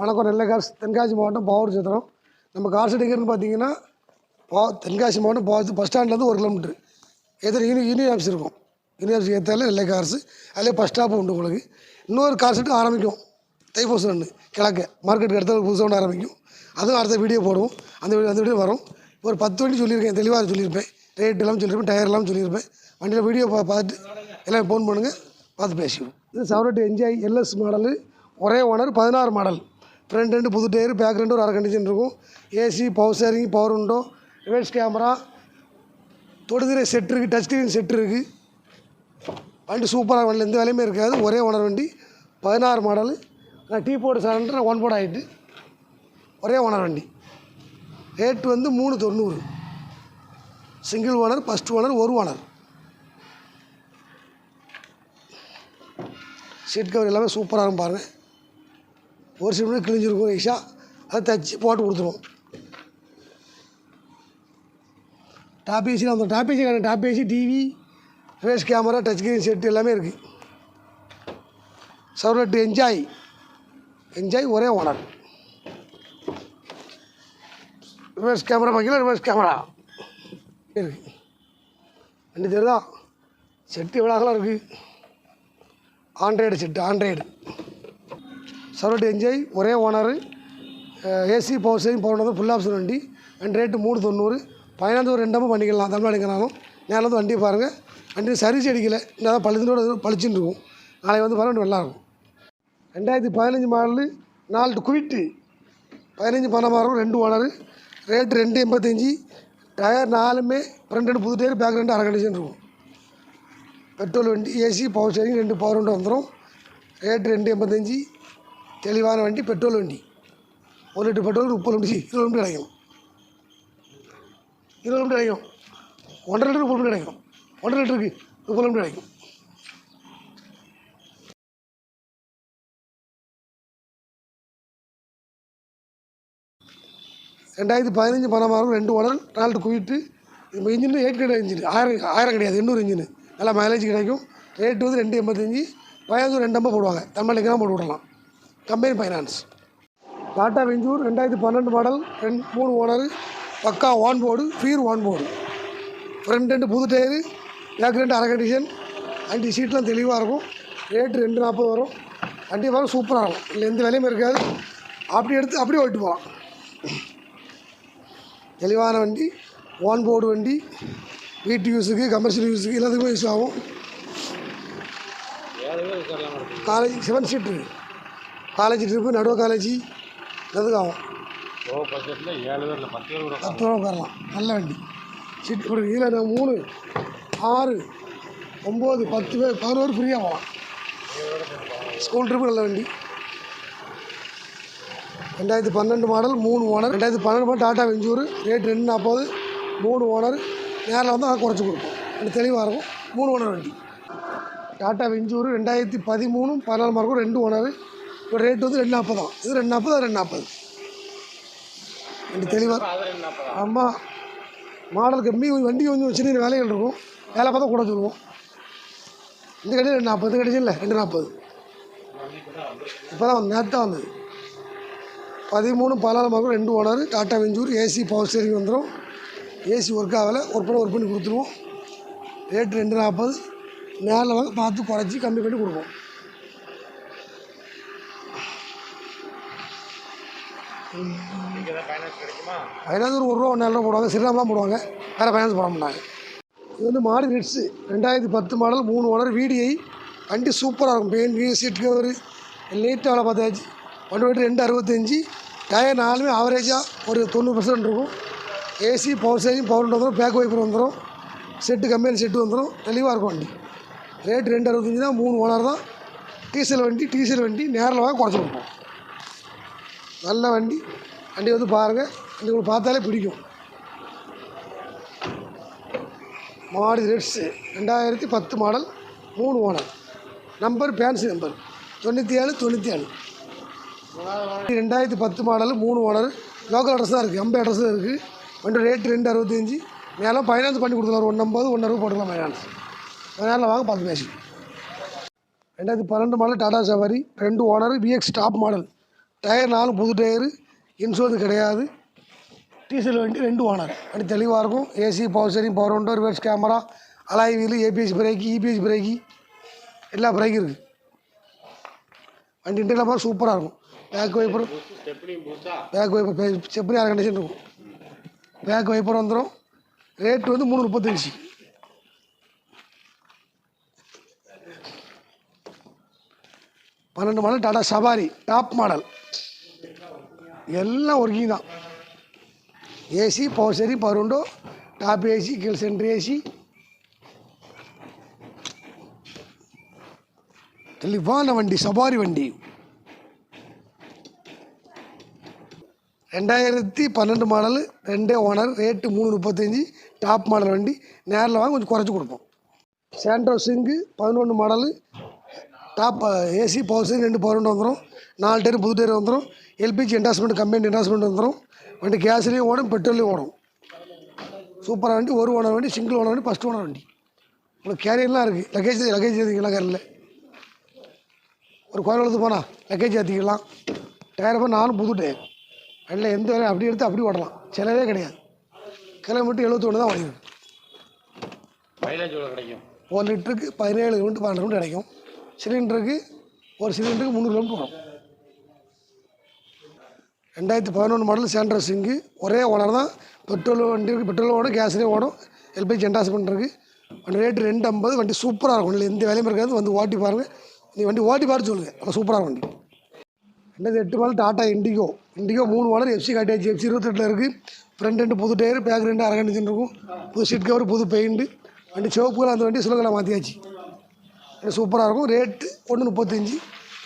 வணக்கம். நெல்லை கார்ஸ் தென்காசி மாவட்டம் பாவூர் சத்திரம். நம்ம கார் எங்கேருந்து பார்த்தீங்கன்னா பா தென்காசி மாவட்டம் பாவத்து பஸ் ஸ்டாண்ட்லேருந்து ஒரு கிலோமீட்ரு எதிர யூனி யூனியன் ஆஃபீஸ் இருக்கும். யூனியன் ஆஃபீஸ் ஏற்றால நெல்லை அதிலே பஸ் ஸ்டாப் உண்டு உங்களுக்கு. இன்னொரு கார் ஆரம்பிக்கும். தைப்பூசம் ஒன்று கிழக்க. மார்க்கெட்டுக்கு அடுத்த புதுசாக ஒன்று ஆரம்பிக்கும். அதுவும் அடுத்த வீடியோ போடுவோம். அந்த வீடியோ அந்த வீடியோ வரும். ஒரு பத்து வண்டி சொல்லியிருக்கேன். தெளிவாக சொல்லியிருப்பேன். ரேட் எல்லாம் சொல்லியிருப்பேன். டயர் எல்லாம் சொல்லியிருப்பேன். வண்டியில் வீடியோ பா பார்த்துட்டு எல்லாம் ஃபோன் பண்ணுங்கள் பார்த்து பேசிடுவோம் இது செவரட் என்ஜாய் எல்எஸ் மாடலு ஒரே ஓனர் பதினாறு மாடல் ஃப்ரண்ட் ரெண்டு புது டயர் பேக் ரெண்டு ஒரு அரை கண்டிஷன் இருக்கும். ஏசி பவர் ஸ்டேரிங் பவர் உண்டோ ரிவர்ஸ் கேமரா தொடுதிரை செட் இருக்குது டச் ஸ்க்ரீன் செட் இருக்குது வண்டி சூப்பராக வண்டி எந்த வேலையுமே இருக்காது. ஒரே ஓனர் வண்டி பதினாறு மாடலு நான் T board surrender one board ஆகிட்டு ஒரே ஓனர் வண்டி. ரேட் வந்து மூணு தொண்ணூறு. சிங்கிள் ஓனர் ஃபஸ்ட் ஓனர் ஒரு ஓனர் சீட் கவர் எல்லாமே சூப்பராக இருக்கும் பாருங்கள் ஒரு சில மணி கிழிஞ்சிருக்கும் ஈஷா. அதை தைச்சி போட்டு கொடுத்துருவோம் டாப் அந்த top AC top AC TV face camera touch screen set எல்லாமே இருக்குது சவுலட் என்ஜாய் என்ஜாய் ஒரே ஓனர் ரிவர்ஸ் கேமரா பார்க்கல ரிவர்ஸ் கேமரா இருக்குது ரெண்டு தெரியுதா செட்டு எவ்வளோ இருக்குது ஆண்ட்ராய்டு செட்டு ஆண்ட்ராய்டு சர்வட் என்ஜாய். ஒரே owner. AC power saving power வந்து ஃபுல் ஆப்ஷன் வண்டி. அண்ட் ரேட்டு மூணு தொண்ணூறு. பதினாந்து ஒரு ரெண்டாமல் பண்ணிக்கலாம். தமிழ்நாடுங்கிறாலும் நேரில் வந்து வண்டியை பாருங்கள் வண்டி சர்வீஸ் அடிக்கலை. இன்னும் தான் பழுதுனோட இருக்கும். நாளைக்கு வந்து பாருங்கள் நல்லா இருக்கும். ரெண்டாயிரத்தி பதினஞ்சு மாடலு நாலு குவிட்டு. பதினஞ்சு பணமாக இருக்கும் ரெண்டு ஓனரு. ரேட்டு ரெண்டு எண்பத்தஞ்சு. டயர் நாலுமே ஃப்ரண்ட் ரெண்டு புது டயர் பேக் ரெண்டு அரை கண்டிஷன் இருக்கும். பெட்ரோல் வண்டி ஏசி பவர் ஸ்டேரிங் ரெண்டு பவர் வண்டி வந்துடும் ரேட்டு ரெண்டு எண்பத்தஞ்சு. தெளிவான வண்டி பெட்ரோல் வண்டி. ஒரு லிட்டர் பெட்ரோல் முப்பது நிமிஷம் இருபது நிமிடம் கிடைக்கும். இருபது நிமிடம் கிடைக்கும். ஒன்றரை லிட்டர் முப்பது நிமிடம் கிடைக்கும். ஒன்றரை லிட்டருக்கு முப்பது நிமிடம் கிடைக்கும். ரெண்டாயிரத்தி பதினஞ்சு பணமாக ரெண்டு உடல் நாலு குவிட்டு இப்போ இன்ஜின் எயிட் கிரேட் இன்ஜின். ஆயிரம் ஆயிரம் கிடையாது எண்ணூறு இன்ஜின். நல்லா மைலேஜ் கிடைக்கும். ரேட்டு வந்து ரெண்டு எண்பத்தஞ்சு பதினஞ்சு ரெண்டு ஐம்பது போடுவாங்க. தமிழ்நாட்டுக்கு போட்டு விடலாம். கம்பெனி ஃபைனான்ஸ் டாட்டா வெஞ்சூர் ரெண்டாயிரத்தி பன்னெண்டு மாடல் ரெண்டு மூணு ஓனர் பக்கா ஆன் போர்டு ஃபீர் ஆன் போர்டு ஃப்ரண்ட் ரெண்டு புது டயரு பேக் ரெண்டு அரை கண்டிஷன் வண்டி சீட்லாம் தெளிவாக இருக்கும். ரேட்டு ரெண்டு நாற்பது வரும். வண்டி வரும் சூப்பராக இருக்கும். இல்லை எந்த விலையும் இருக்காது. அப்படி எடுத்து அப்படியே ஓட்டு போகலாம் தெளிவான வண்டி ஓன் போர்டு வண்டி வீட்டு யூஸுக்கு கமர்ஷியல் யூஸுக்கு எல்லாத்துக்குமே யூஸ் ஆகும். College seven seat college trip நடுவ college எதுக்கு ஆகும் லோ பட்ஜெட்டில் ஏழு பேர் இல்லை பத்து பேர் கூட பத்து ரூபா உட்காரலாம். நல்ல வண்டி. சீட் ஒரு இதில் மூணு ஆறு ஒம்பது பத்து பேர் பதினோரு பேர் ஃப்ரீயாக போகலாம். ஸ்கூல் ட்ரிப்பு நல்ல வண்டி. ரெண்டாயிரத்தி பன்னெண்டு மாடல் மூணு ஓனர் ரெண்டாயிரத்தி பன்னெண்டு மாடல் டாட்டா வெஞ்சூர் ரேட் ரெண்டு நாற்பது மூணு ஓனர் நேரில் வந்து அதை குறைச்சி கொடுப்போம். ரெண்டு தெளிவாக இருக்கும். மூணு ஓனர் வண்டி. டாட்டா வெஞ்சூர் ரெண்டாயிரத்தி பதிமூணு பதினாலு மார்க்கும் ரெண்டு ஓனர் இப்போ ரேட் வந்து ரெண்டு நாற்பது தான் இது ரெண்டு நாற்பது ரெண்டு நாற்பது ரெண்டு தெளிவாக ஆமாம் மாடல் கம்மி வண்டி கொஞ்சம் சின்ன வேலைகள் இருக்கும். வேலை பார்த்தா கூட சொல்லுவோம். இந்த கடையில் ரெண்டு நாற்பது கடையில் இல்லை ரெண்டு நாற்பது இப்போ தான் நேற்று தான் வந்தது. பதிமூணு பதினாலு மாதம் ரெண்டு owner Tata Venture AC power steering வந்துடும் ஏசி ஒர்க் ஆகலை ஒர்க் பண்ண ஒர்க் பண்ணி கொடுத்துருவோம். ரேட்டு ரெண்டு நாற்பது நேரில் வாங்க பார்த்து குறைச்சி கம்மி பண்ணி கொடுப்போம். ஃபைனான்ஸ் ஒரு ஒரு ரூபா ஒன்றாயிரம் போடுவாங்க சிறுநாமலாம் போடுவாங்க. வேறு ஃபைனான்ஸ் போட மாட்டாங்க. இது வந்து மாடி ரிட்ஸு ரெண்டாயிரத்தி பத்து மாடல் மூணு ஓனர் வீடிஐ வண்டி சூப்பராக இருக்கும். பெயிண்ட் சீட் கவர் நீட்டாக வேலை பார்த்தாச்சு. ஒன் வெயிட் ரெண்டு அறுபத்தஞ்சி. டயர் நாலுமே ஆவரேஜாக ஒரு தொண்ணூறு பர்சன்ட் இருக்கும். ஏசி பவர் சேவிங் பவர் வந்துடும் பேக் வைப்பர் வந்துடும் செட்டு கம்பெனி செட்டு வந்துடும் தெளிவாக இருக்கும் வண்டி. ரேட் ரெண்டு அறுபத்தஞ்சி தான் மூணு ஓனர் தான். டீசல் வண்டி டீசல் வண்டி நேரில் வாங்க குறைச்சி கொடுப்போம் நல்ல வண்டி. வண்டி வந்து பாருங்கள் வண்டி உங்களுக்கு பார்த்தாலே பிடிக்கும். மாடி ரெட்ஸு ரெண்டாயிரத்தி பத்து மாடல் மூணு ஓனர் நம்பர் ஃபேன்சி நம்பர் தொண்ணூற்றி ஏழு தொண்ணூற்றி ஏழு ரெண்டாயிரத்தி பத்து மாடல் மூணு ஓனர் லோக்கல் அட்ரஸ் தான் இருக்குது அம்பை அட்ரஸ் தான் இருக்குது வண்டி ரேட்டு ரெண்டு அறுபத்தஞ்சி. மேலே ஃபைனான்ஸ் பண்ணி கொடுத்துக்கலாம் ஒன்று ஐம்பது ஒன்று அறுபது போட்டுக்கலாம் ஃபைனான்ஸ் நேரில் வாங்க பார்த்து பேசி ரெண்டாயிரத்தி பன்னெண்டு மாடல் டாடா சவாரி ரெண்டு owner BX top model tyre நாலும் புது டயரு இன்சூரன்ஸ் கிடையாது. டீசல் வண்டி ரெண்டு ஓனர். வண்டி தெளிவாக இருக்கும். AC power steering power window reverse camera alloy wheel ABS brake EPS brake எல்லா பிரேக்கும் இருக்குது வண்டி இன்டர்லாம் பார்த்து சூப்பராக இருக்கும். பேக் வைப்பர் பேக் வைப்பர் செப்பரி ஆறு கண்டிஷன் இருக்கும். பேக் வைப்பர் வந்துடும் ரேட்டு வந்து மூணு முப்பத்தஞ்சு. பன்னெண்டு model Tata Safari top model எல்லாம் ஒர்க்கிங் தான். ஏசி பவர் சரி பவர் டாப் ஏசி கீழ் சென்ட்ரு ஏசி தெளிவான வண்டி சபாரி வண்டி. ரெண்டாயிரத்தி பன்னெண்டு மாடல் ரெண்டே ஓனர் ரேட்டு மூணு முப்பத்தஞ்சு டாப் மாடல் வண்டி. நேரில் வாங்க கொஞ்சம் குறைச்சி கொடுப்போம். சாண்ட்ரோ சிங்கு பதினொன்று மாடலு டாப் ஏசி பவர் சிங் ரெண்டு பவர் வந்துடும் நாலு டயர் புது டயர் வந்துடும் எல்பிஜி இன்டாஸ்மெண்ட் கம்பெனி இன்டாஸ்மெண்ட் வந்துடும் வண்டி கேஸ்லேயும் ஓடும் பெட்ரோல்லையும் ஓடும். சூப்பராக வண்டி. ஒரு ஓனர் வண்டி சிங்கிள் ஓனர் வண்டி ஃபஸ்ட் ஓனர் வண்டி. உங்களுக்கு கேரியர்லாம் இருக்குது லக்கேஜ் லக்கேஜ் ஏற்றிக்கலாம் காரில் ஒரு கோயில் எடுத்து போனால் லக்கேஜ் ஏற்றிக்கலாம் டயர் போய் நானும் புது டயர் வண்டியில் எந்த வேலையும் அப்படி எடுத்து அப்படி ஓடலாம் செலவே கிடையாது. கிலோமீட்டர் எழுபத்தொன்று தான் ஓடிருக்கு. மைலேஜ் கிடைக்கும்? ஒரு லிட்டருக்கு பதினேழு கிலோமீட்டர் பன்னெண்டு கிலோமீட்டர் கிடைக்கும். சிலிண்டருக்கு ஒரு சிலிண்டருக்கு முந்நூறு கிலோமீட்டர் வரும் ரெண்டாயிரத்தி பதினொன்று மாடல் சேண்ட்ரோ சிங்கு ஒரே ஓனர் தான். பெட்ரோல் வண்டி பெட்ரோல் ஓடும் கேஸ்லேயும் ஓடும். எல்பிஜி என்டாஸ்மெண்ட் இருக்குது வண்டி ரேட்டு ரெண்டு ஐம்பது வண்டி சூப்பராக இருக்கும். இல்லை எந்த வேலையும் இருக்காது. வந்து ஓட்டி பாருங்கள் நீ வண்டி ஓட்டி பார்த்து சொல்லுங்கள் நல்லா சூப்பராக வண்டி. ரெண்டாயிரத்தி எட்டு மாடல் டாட்டா இண்டிகோ இண்டிகோ மூணு மாடல் எஃப்சி காட்டியாச்சு எஃப்சி இருபத்தெட்டில் இருக்குது ஃப்ரண்ட் ரெண்டு புது டயர் பேக் ரெண்டு அரகண்டிச்சின்னு இருக்கும். புது சீட் கவர் புது பெயிண்ட்டு வண்டி சிவப்புகள் அந்த வண்டி சுலகலை மாற்றியாச்சு சூப்பராக இருக்கும். ரேட்டு ஒன்று முப்பத்தஞ்சு.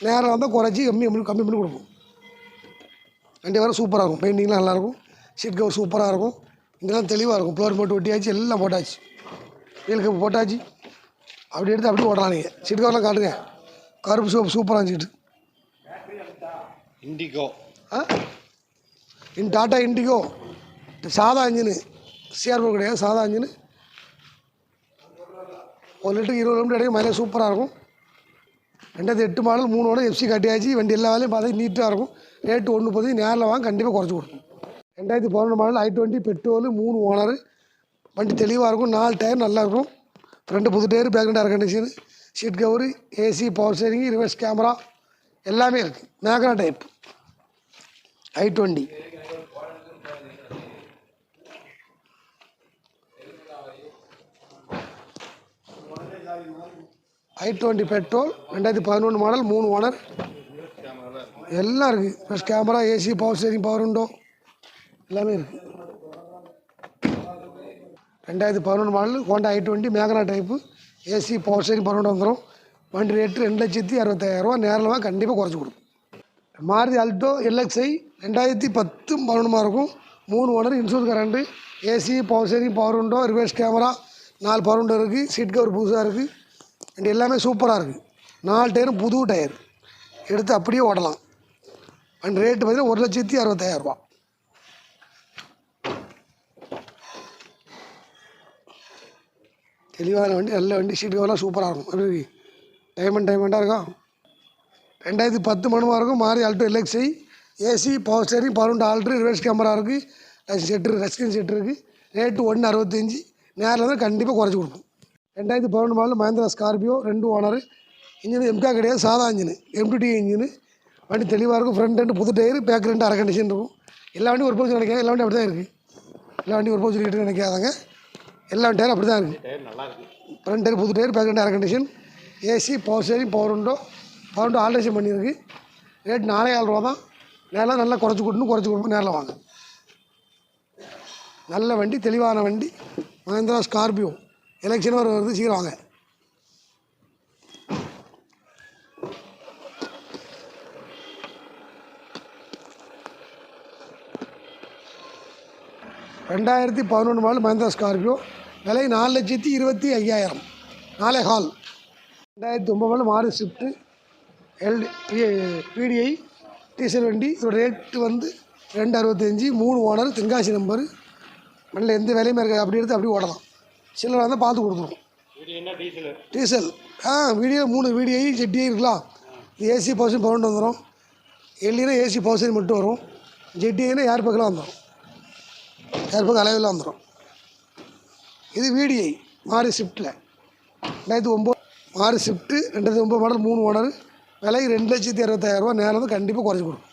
நேரம் வந்தால் குறைச்சி கம்மி கம்மி கம்மி பண்ணி கொடுப்போம். வண்டி வர சூப்பராக இருக்கும். பெயிண்டிங்லாம் நல்லாயிருக்கும் சீட் கவர் சூப்பராக இருக்கும். இங்கெல்லாம் தெளிவாக இருக்கும். ஃப்ளோர் போட்டு ஒட்டியாச்சு எல்லாம் போட்டாச்சு. வீல் கப் போட்டாச்சு. அப்படி எடுத்து அப்படியே ஓடலாம் நீங்கள் சீட் கவர்லாம் காட்டுங்க. கருப்பு சோப்பு சூப்பராக சீட்டு இண்டிகோ ஆ? இன் டாட்டா இண்டிகோ. சாதா இன்ஜினு சிஆர்போ கிடையாது சாதா இன்ஜினு ஒரு லிட்டருக்கு இருபது கிலோமீட்டர் கிடைக்கும் மைலேஜ் சூப்பராக இருக்கும். ரெண்டாயிரத்தி எட்டு மாடல் மூணு மாடல் எஃப்சி கட்டியாச்சு. வண்டி எல்லா வேலையும் பார்த்தா நீட்டாக இருக்கும். ரேட்டு ஒன்று பதி நேரில் வாங்க கண்டிப்பாக குறைச்சி கொடுக்கும் ரெண்டாயிரத்தி பதினொன்று மாடல் ஐ டுவெண்ட்டி பெட்ரோலு மூணு ஓனரு வண்டி தெளிவாக இருக்கும் நாலு டயர் நல்லாயிருக்கும் ரெண்டு புது டயர் பேக் ரெண்டு air condition seat cover AC power steering reverse camera எல்லாமே இருக்குது macro type i twenty i twenty petrol ரெண்டாயிரத்தி பதினொன்று மாடல் மூணு ஓனர். எல்லாம் இருக்குது plus camera AC power steering power window எல்லாமே இருக்குது ரெண்டாயிரத்தி பதினொன்று model Honda i twenty Magna type AC power steering power window வந்துடும் வண்டி ரேட்டு ரெண்டு லட்சத்தி அறுபத்தாயிரரூவா நேரில் வாங்க கண்டிப்பாக குறைச்சி கொடுக்கும் மாருதி அல்டோ எல்எக்ஸ்ஐ ரெண்டாயிரத்தி பத்து பதினொன்றுமா இருக்கும். மூணு owner insurance current AC power steering power window reverse camera நாலு பவர் உண்டோ இருக்குது சீட் கவர் புதுசாக இருக்குது வண்டி எல்லாமே சூப்பராக இருக்குது நாலு டயரும் புது டயர். எடுத்து அப்படியே ஓடலாம். அண்ட் ரேட்டு பார்த்தீங்கன்னா ஒரு லட்சத்தி அறுபத்தாயிரரூபா தெளிவான வண்டி நல்ல வண்டி சீட் கவர்லாம் சூப்பராக இருக்கும். எப்படி இருக்கு? டைமண்ட் டைமண்டாக இருக்கும் ரெண்டாயிரத்தி பத்து மணமாக இருக்கும். மாறி Alto LXI AC power steering power alter reverse camera இருக்குது செட்டு ரெஸ்கின் செட் இருக்குது ரேட்டு ஒன்று அறுபத்தஞ்சி. நேரில் தான் கண்டிப்பாக குறைச்சி கொடுப்போம். ரெண்டாயிரத்தி பதினொன்று மாடல் மஹேந்திரா ஸ்கார்பியோ ரெண்டு ஓனரு. இன்ஜின் எம்கா கிடையாது சாதா இன்ஜின். MTT engine. வண்டி தெளிவாக இருக்கும் ஃப்ரண்ட் ரெண்டு புது டயரு பேக் ரெண்டு அரை கண்டிஷன் இருக்கும். எல்லா வண்டியும் ஒரு பவுச்சு நினைக்காது எல்லா வண்டியும் அப்படி தான் இருக்குது எல்லா வண்டியும் ஒரு பவுச்சு கிட்ட நினைக்காதாங்க. எல்லா டயரும் அப்படி தான் இருக்குது ஃப்ரண்ட் டயர் புது டயர் பேக் ரெண்டு air condition AC power steering power window power window alteration பண்ணியிருக்கு. ரேட் நாலே ஆறு ரூபா தான். நேரில் நல்லா குறைச்சி கொடுக்கணும் குறைச்சி கொடுப்போம் நேரில் வாங்க. நல்ல வண்டி தெளிவான வண்டி. மஹேந்திரா ஸ்கார்பியோ எலெக்ஷன் வர வருது சீக்கிரம் வாங்க. ரெண்டாயிரத்தி பதினொன்று மாடல் மஹேந்திரா ஸ்கார்பியோ விலை நாலு லட்சத்தி இருபத்தி ஐயாயிரம். நாலே ஹால். ரெண்டாயிரத்தி ஒம்பது மாடல் மாறு ஸ்விஃப்ட்டு எல் பிடிஐ டீசல் வண்டி இதோட ரேட்டு வந்து ரெண்டு அறுபத்தஞ்சி மூணு ஓனர் தென்காசி நம்பரு. நல்ல எந்த வேலையுமே இருக்காது. அப்படி எடுத்து அப்படியே ஓடலாம். சில்லறை வந்தால் பார்த்து கொடுத்துருவோம் இது டீசல்? டீசல். ஆ வீடியோ மூணு வீடியோ ஜெட்டியே இருக்கலாம் ஏசி பர்சன் பவுண்ட் வந்துடும் எல்லினா ஏசி பவர் மட்டும் வரும். ஜெட்டினா ஏர் பக்கெலாம் வந்துடும் ஏர் பக்கம் அளவில் வந்துடும் இது விடிஐ மாறி ஷிஃப்ட்டில் ரெண்டாயிரத்தி ஒம்பது மாறி ஷிஃப்ட்டு ரெண்டாயிரத்தி ஒம்பது மாடல் மூணு ஓனர் விலை ரெண்டு லட்சத்தி அறுபத்தாயிரரூபா நேரம் வந்து கண்டிப்பாக குறைச்சி கொடுக்கும்.